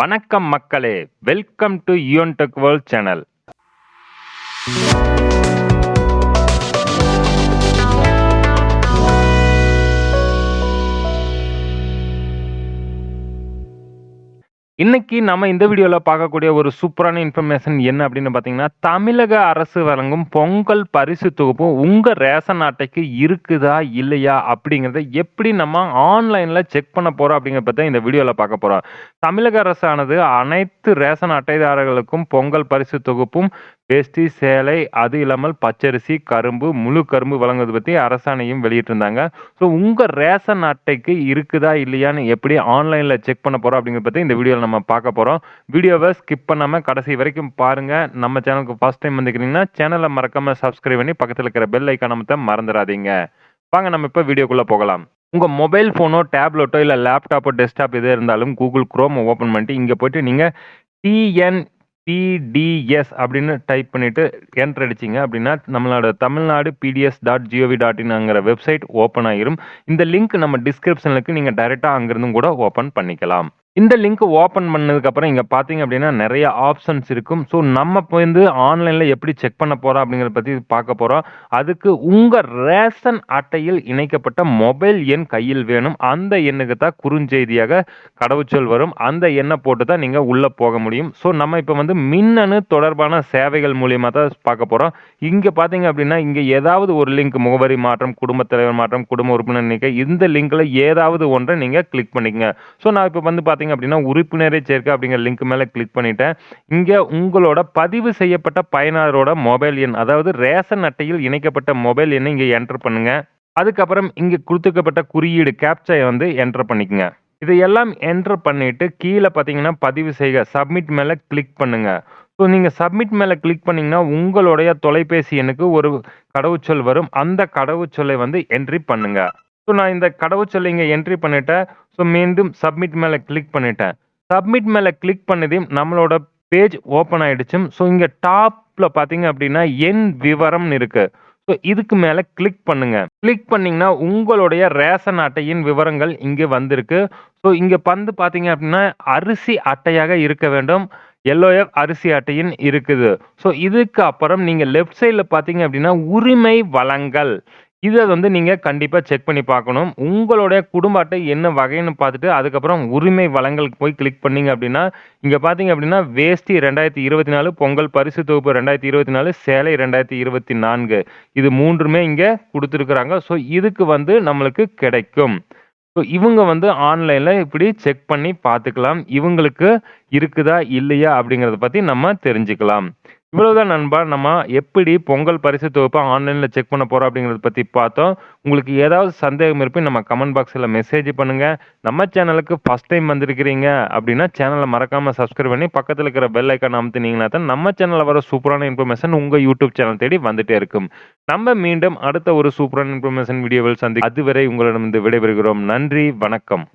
வணக்கம் மக்களே. Welcome to யூன் டெக் வேர்ல்ட் சேனல் இன்னைக்கு நம்ம இந்த வீடியோவில் பார்க்கக்கூடிய ஒரு சூப்பரான இன்ஃபர்மேஷன் என்ன அப்படின்னு பார்த்தீங்கன்னா தமிழக அரசு வழங்கும் பொங்கல் பரிசு தொகுப்பு உங்கள் ரேஷன் அட்டைக்கு இருக்குதா இல்லையா அப்படிங்கிறத எப்படி நம்ம ஆன்லைனில் செக் பண்ண போகிறோம் அப்படிங்கிறத பற்றி இந்த வீடியோவில் பார்க்க போகிறோம் தமிழக அரசானது அனைத்து ரேஷன் அட்டைதாரர்களுக்கும் பொங்கல் பரிசு தொகுப்பும் வேஷ்டி சேலை அது இல்லாமல் பச்சரிசி கரும்பு முழு கரும்பு வழங்குவது பற்றி அரசாணையும் வெளியிட்டிருந்தாங்க. ஸோ உங்கள் ரேஷன் அட்டைக்கு இருக்குதா இல்லையான்னு எப்படி ஆன்லைனில் செக் பண்ண போகிறோம் அப்படிங்கிறத பற்றி இந்த வீடியோவில் நம்ம பார்க்க போகிறோம் வீடியோவை ஸ்கிப் பண்ணாமல் கடைசி வரைக்கும் பாருங்கள் நம்ம சேனலுக்கு ஃபஸ்ட் டைம் வந்துக்கிறீங்கன்னா சேனலை மறக்காமல் சப்ஸ்கிரைப் பண்ணி பக்கத்தில் இருக்கிற பெல் ஐக்கான மத்த மறந்துடாதீங்க. வாங்க நம்ம இப்போ வீடியோக்குள்ளே போகலாம். உங்கள் மொபைல் ஃபோனோ டேப்லெட்டோ இல்லை லேப்டாப்போ டெஸ்க்டாப் எது இருந்தாலும் கூகுள் குரோம் ஓப்பன் பண்ணிட்டு இங்கே போயிட்டு நீங்கள் டிஎன் பிடிஎஸ் அப்படின்னு டைப் பண்ணிட்டு என்டர் அடிச்சிங்க. அப்படின்னா நம்மளோட Tamil Nadu PDS dot GOV dot இன்ங்கிற website open ஆகிரும் இந்த லிங்க் நம்ம டிஸ்கிரிப்ஷனுக்கு நீங்கள் டைரெக்டாக அங்கேருந்தும் கூட ஓப்பன் பண்ணிக்கலாம். இந்த லிங்க் ஓப்பன் பண்ணதுக்கப்புறம் இங்கே பார்த்தீங்க அப்படின்னா நிறைய ஆப்ஷன்ஸ் இருக்கும். ஸோ நம்ம இப்போ வந்து ஆன்லைனில் எப்படி செக் பண்ண போகிறோம் அப்படிங்கிறத பற்றி பார்க்க போகிறோம் அதுக்கு உங்கள் ரேஷன் அட்டையில் இணைக்கப்பட்ட மொபைல் எண் கையில் வேணும். அந்த எண்ணுக்கு தான் குறுஞ்செய்தியாக கடவுச்சொல் வரும். அந்த எண்ணை போட்டு தான் நீங்கள் உள்ளே போக முடியும். ஸோ நம்ம இப்போ வந்து மின்னணு தொடர்பான சேவைகள் மூலியமாக தான் பார்க்க போகிறோம் இங்கே பார்த்தீங்க அப்படின்னா இங்கே ஏதாவது ஒரு லிங்க் முகவரி மாற்றம் குடும்பத் தலைவர் மாற்றம் குடும்ப உறுப்பினர் எண்ணிக்கை இந்த லிங்க்கில் ஏதாவது ஒன்றை நீங்கள் கிளிக் பண்ணிக்கங்க. ஸோ நான் இப்போ வந்து பார்த்தீங்க அப்படின்னா உறுப்பினரை சேர்க்க அப்படிங்கிற லிங்க் மேலே கிளிக் பண்ணிட்டேன். இங்கே உங்களோட பதிவு செய்யப்பட்ட பயனாளரோட மொபைல் எண் அதாவது ரேஷன் அட்டையில் இணைக்கப்பட்ட மொபைல் எண்ணை இங்கே என்டர் பண்ணுங்க. அதுக்கப்புறம் இங்கே கொடுத்துக்கப்பட்ட குறியீடு கேப்சை வந்து என்டர் பண்ணிக்கங்க. இதையெல்லாம் என்டர் பண்ணிட்டு கீழே பார்த்தீங்கன்னா பதிவு செய்க சப்மிட் மேலே கிளிக் பண்ணுங்க. ஸோ நீங்கள் சப்மிட் மேலே கிளிக் பண்ணிங்கன்னா உங்களுடைய தொலைபேசி எண்ணுக்கு ஒரு கடவுச்சொல் வரும். அந்த கடவுச்சொல்லை வந்து என்ட்ரி பண்ணுங்க. ஸோ நான் இந்த கடவுச்சொல்லை இங்கே என்ட்ரி பண்ணிட்டேன். ஸோ மீண்டும் சப்மிட் மேலே கிளிக் பண்ணிட்டேன். சப்மிட் மேலே கிளிக் பண்ணதையும் நம்மளோட பேஜ் ஓப்பன் ஆயிடுச்சும். ஸோ இங்கே டாப்பில் பார்த்தீங்க அப்படின்னா என் விவரம்னு இருக்கு. ஸோ இதுக்கு மேலே கிளிக் பண்ணுங்க. கிளிக் பண்ணிங்கன்னா உங்களுடைய ரேஷன் அட்டையின் விவரங்கள் இங்கே வந்திருக்கு. ஸோ இங்கே வந்து பார்த்தீங்க அப்படின்னா அரிசி அட்டையாக இருக்க வேண்டும். எல்லோஎஃப் அரிசி அட்டையின் இருக்குது. ஸோ இதுக்கு அப்புறம் நீங்கள் லெஃப்ட் சைடில் பார்த்தீங்க அப்படின்னா உரிமை வழங்கல். இதை வந்து நீங்கள் கண்டிப்பாக செக் பண்ணி பார்க்கணும். உங்களுடைய குடும்ப அட்டை என்ன வகைன்னு பார்த்துட்டு அதுக்கப்புறம் உரிமை வழங்கலுக்கு போய் கிளிக் பண்ணீங்க அப்படின்னா இங்கே பார்த்தீங்க அப்படின்னா வேஷ்டி ரெண்டாயிரத்தி இருபத்தி நாலு பொங்கல் பரிசு தொகுப்பு ரெண்டாயிரத்தி இருபத்தி நாலு சேலை ரெண்டாயிரத்தி இருபத்தி நான்கு. இது மூன்றுமே இங்கே கொடுத்துருக்குறாங்க. ஸோ இதுக்கு வந்து நம்மளுக்கு கிடைக்கும். ஸோ இவங்க வந்து ஆன்லைனில் இப்படி செக் பண்ணி பார்த்துக்கலாம். இவங்களுக்கு இருக்குதா இல்லையா அப்படிங்கிறத பற்றி நம்ம தெரிஞ்சுக்கலாம். இவ்வளவுதான் நண்பா நம்ம எப்படி பொங்கல் பரிசு தொகுப்பை ஆன்லைனில் செக் பண்ண போகிறோம் அப்படிங்கிறத பற்றி பார்த்தோம். உங்களுக்கு ஏதாவது சந்தேகம் இருப்பி நம்ம கமெண்ட் பாக்ஸில் மெசேஜ் பண்ணுங்கள் நம்ம சேனலுக்கு ஃபஸ்ட் டைம் வந்திருக்கிறீங்க அப்படின்னா சேனலை மறக்காமல் சப்ஸ்கிரைப் பண்ணி பக்கத்தில் இருக்கிற பெல் ஐக்கான் அமுத்துனீங்கன்னா தான் நம்ம சேனலில் வர சூப்பரான இன்ஃபர்மேஷன் உங்கள் யூடியூப் சேனல் தேடி வந்துட்டே இருக்கும். நம்ம மீண்டும் அடுத்த ஒரு சூப்பரான இன்ஃபர்மேஷன் வீடியோவில் சந்தி அதுவரை உங்களிடம் விடைபெறுகிறோம். நன்றி வணக்கம்.